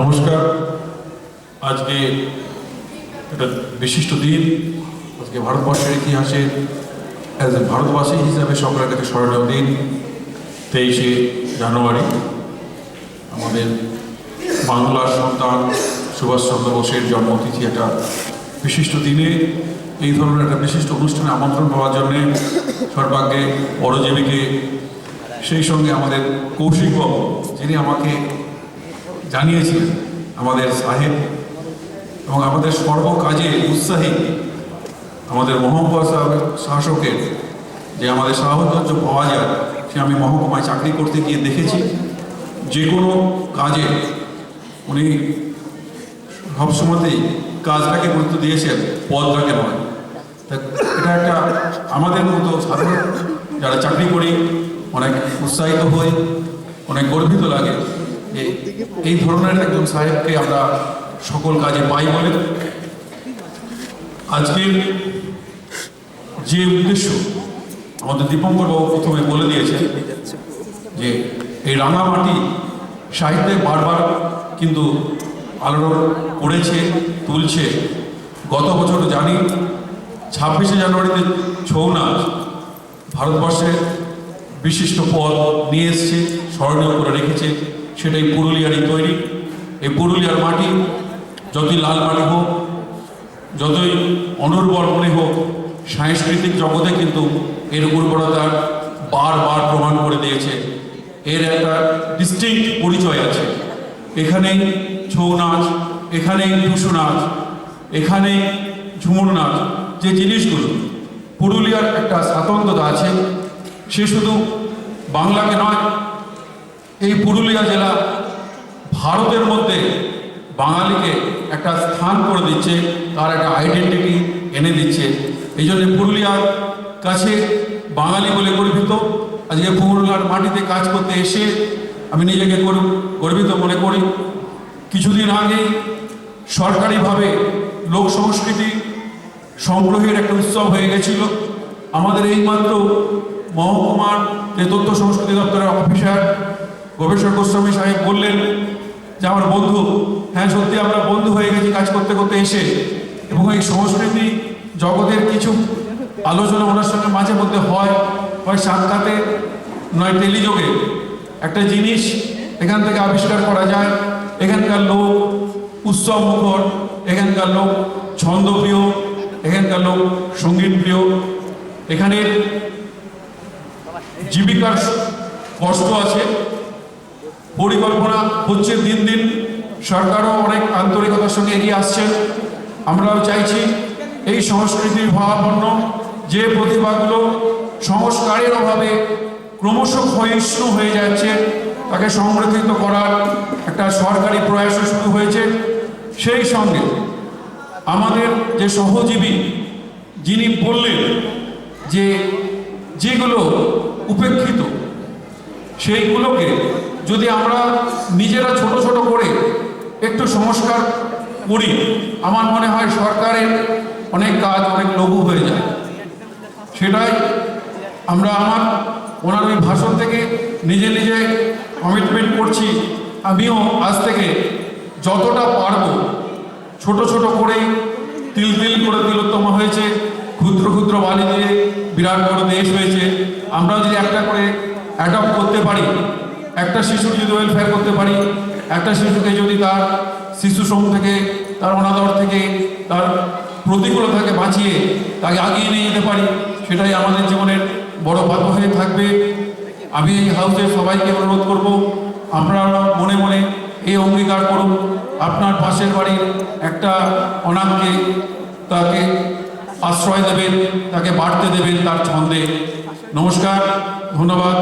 নমস্কার। আজকে একটা বিশিষ্ট দিন। আজকে ভারতবর্ষের ইতিহাসে অ্যাজ এ ভারতবাসী হিসাবে সকলের কাছে স্মরণীয় দিন, তেইশে জানুয়ারি। আমাদের বাংলার সন্তান সুভাষচন্দ্র বোসের জন্মতিথি একটা বিশিষ্ট দিনে। এই ধরনের একটা বিশিষ্ট অনুষ্ঠানে আমন্ত্রণ পাওয়ার জন্যে সর্বাগ্যে বড়জীবীকে সেই সঙ্গে আমাদের কৌশিক বাবু যিনি আমাকে জানিয়েছিলেন আমাদের সাহেব এবং আমাদের সর্বকাজে উৎসাহী আমাদের মহকুমা সাহেব- শাসকের যে আমাদের সাহচর্য পাওয়া যায় সে আমি মহকুমায় চাকরি করতে গিয়ে দেখেছি। যে কোনো কাজে উনি সবসময়তেই কাজটাকে গুরুত্ব দিয়েছেন, পদটাকে নয়। এটা একটা আমাদের মতো সাধারণ যারা চাকরি করি, অনেক উৎসাহিত হই, অনেক গর্বিত লাগে। এই ধরনের একজন সাহেবকে আমরা সকল কাজে পাই বলে। আজকের যে উদ্দেশ্য আমাদের দীপঙ্কর বাবু প্রথমে বলে দিয়েছে যে এই রাঙামাটি সাহিত্যে বারবার কিন্তু আলোড়ন করেছে তুলছে। গত বছর জানি ছাব্বিশে জানুয়ারিতে ছৌ নাচ ভারতবর্ষের বিশিষ্ট পদ নিয়ে এসছে স্মরণীয় করে রেখেছে। সেটাই পুরুলিয়ারই তৈরি। এই পুরুলিয়ার মাটি যতই লাল মাটি হোক, যতই অনুর্বর মনে হোক, সাংস্কৃতিক জগতে কিন্তু এর উর্বরতা বারবার প্রমাণ করে দিয়েছে। এর একটা ডিস্টিংক্ট পরিচয় আছে। এখানেই ছৌ নাচ, এখানেই টুসু নাচ, এখানেই ঝুমুর নাচ, যে জিনিসগুলো পুরুলিয়ার একটা স্বাতন্ত্রতা আছে, সে শুধু বাংলাকে নয় এই পুরুলিয়া জেলা ভারতের মধ্যে বাঙালিকে একটা স্থান করে দিচ্ছে, তার একটা আইডেন্টিটি এনে দিচ্ছে। এই জন্য পুরুলিয়ার কাছে বাঙালি বলে গর্বিত। আজকে পুরুলিয়ার মাটিতে কাজ করতে এসে আমি নিজেকে গর- গর্বিত মনে করি। কিছুদিন আগে সরকারিভাবে লোক সংস্কৃতি সংগ্রহের একটা উৎসব হয়ে গেছিল। আমাদের এইমাত্র মহকুমার যে তথ্য সংস্কৃতি দপ্তরের অফিসার গবেষক গোস্বামী সাহেব বললেন যে আমার বন্ধু হ্যাঁ সত্যি আমরা বন্ধু হয়ে গেছি কাজ করতে করতে এসে। এবং এই সংস্কৃতি জগতের কিছু আলোচনা ওনার সঙ্গে মাঝে মধ্যে হয় হয় সাক্ষাতে, নয় টেলিযোগে। একটা জিনিস এখান থেকে আবিষ্কার করা যায়, এখানকার লোক উৎসব মুখর, এখানকার লোক ছন্দপ্রিয়, এখানকার লোক সংগীত প্রিয় এখানে জীবিকার কষ্ট আছে পরিকল্পনা হচ্ছে দিন দিন সরকারও অনেক আন্তরিকতার সঙ্গে এগিয়ে আসছেন আমরাও চাইছি এই সংস্কৃতির ভাবাপন্ন, যে প্রতিভাগুলো সংস্কারের অভাবে ক্রমশ ক্ষয়িষ্ণু হয়ে যাচ্ছে, তাকে সংরক্ষিত করার একটা সরকারি প্রয়াসও শুরু হয়েছে। সেই সঙ্গে আমাদের যে সহজীবী যিনি বললেন যে যেগুলো উপেক্ষিত, সেইগুলোকে যদি আমরা নিজেরা ছোট ছোট করে একটু সংস্কার করি, আমার মনে হয় সরকারের অনেক কাজ অনেক লঘু হয়ে যায়। সেটাই আমরা আমার ওনার ওই ভাষণ থেকে নিজে নিজে কমিটমেন্ট করছি। আমিও আজ থেকে যতটা পারব ছোট ছোট করেই তিল তিল করে তিলোত্তম হয়েছে, ক্ষুদ্র ক্ষুদ্র বালি দিয়ে বিরাট বড় দেশ হয়েছে। আমরা যদি একটা করে অ্যাডপ্ট করতে পারি একটা শিশুর যদি ওয়েলফেয়ার করতে পারি, একটা শিশুকে যদি তার শিশু শ্রম থেকে, তার অনাদর থেকে, তার প্রতিকূলতাকে বাঁচিয়ে তাকে আগিয়ে নিয়ে যেতে পারি, সেটাই আমাদের জীবনের বড় বাধ্য হয়ে থাকবে। আমি এই হাউসের সবাইকে অনুরোধ করব, আপনারা মনে মনে এই অঙ্গীকার করুন। আপনার পাশের বাড়ির একটা অনাথকে তাকে আশ্রয় দেবেন, তাকে বাড়তে দেবেন তার ছন্দে। নমস্কার, ধন্যবাদ।